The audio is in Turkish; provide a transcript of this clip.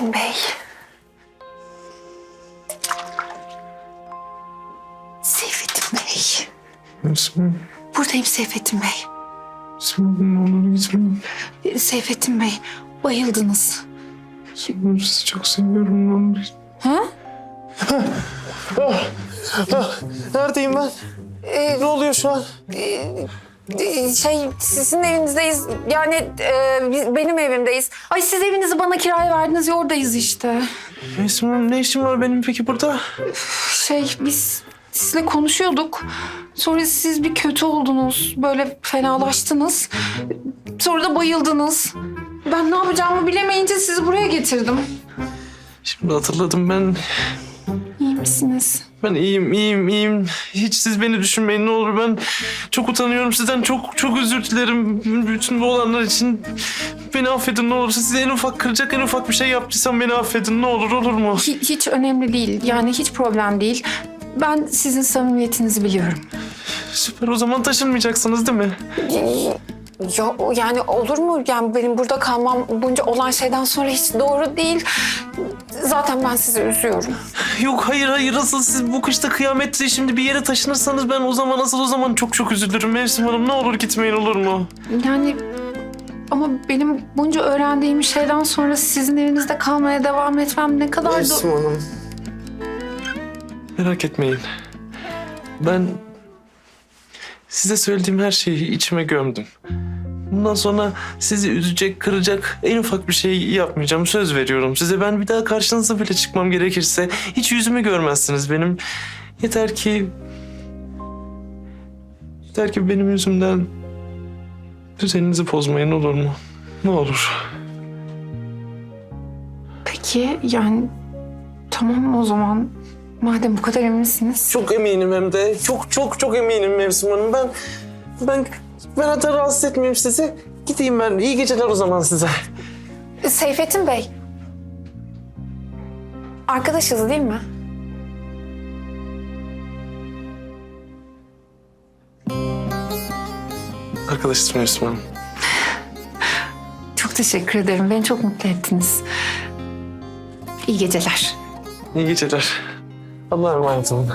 Seyfettin Bey. Seyfettin Bey. Esma, Buradayım Seyfettin Bey. Esma ne olur gitmeyin. Seyfettin Bey, bayıldınız. Esma sizi çok seviyorum olur. Ha? Neredeyim ben? ne oluyor şu an? Ee, Şey, sizin evinizdeyiz. Yani e, biz- benim evimdeyiz. Ay siz evinizi bana kiraya verdiniz ya oradayız işte. Esma ne işim var benim peki burada? Şey, biz sizle konuşuyorduk. Sonra siz bir kötü oldunuz. Böyle fenalaştınız. Sonra da bayıldınız. Ben ne yapacağımı bilemeyince sizi buraya getirdim. Şimdi hatırladım ben. Misiniz? Ben iyiyim, iyiyim, iyiyim. Hiç siz beni düşünmeyin ne olur. Ben çok utanıyorum sizden. Çok çok özür dilerim. Bütün bu olanlar için beni affedin ne olur. Size en ufak kıracak en ufak bir şey yaptıysam beni affedin ne olur olur mu? Hi- hiç önemli değil. Yani hiç problem değil. Ben sizin samimiyetinizi biliyorum. Süper o zaman taşınmayacaksınız değil mi? Ya yani olur mu? Yani benim burada kalmam bunca olan şeyden sonra hiç doğru değil. Zaten ben sizi üzüyorum. Yok hayır hayır asıl siz bu kışta kıyamette şimdi bir yere taşınırsanız ben o zaman asıl o zaman çok çok üzülürüm. Mevsim Hanım ne olur gitmeyin olur mu? Yani ama benim bunca öğrendiğim şeyden sonra sizin evinizde kalmaya devam etmem ne kadar da... Hanım. Merak etmeyin. Ben size söylediğim her şeyi içime gömdüm. Bundan sonra sizi üzecek, kıracak en ufak bir şey yapmayacağım. Söz veriyorum size. Ben bir daha karşınıza bile çıkmam gerekirse hiç yüzümü görmezsiniz benim. Yeter ki... Yeter ki benim yüzümden düzeninizi bozmayın olur mu? Ne olur. Peki yani tamam o zaman madem bu kadar eminsiniz. Çok eminim hem de. Çok çok çok eminim Mevsim Hanım. Ben ben ben hatta rahatsız etmeyeyim sizi. Gideyim ben. İyi geceler o zaman size. Seyfettin Bey. Arkadaşız değil mi? Arkadaşız Mevsim Hanım. Çok teşekkür ederim. Beni çok mutlu ettiniz. İyi geceler. İyi geceler. Allah'a emanet olun.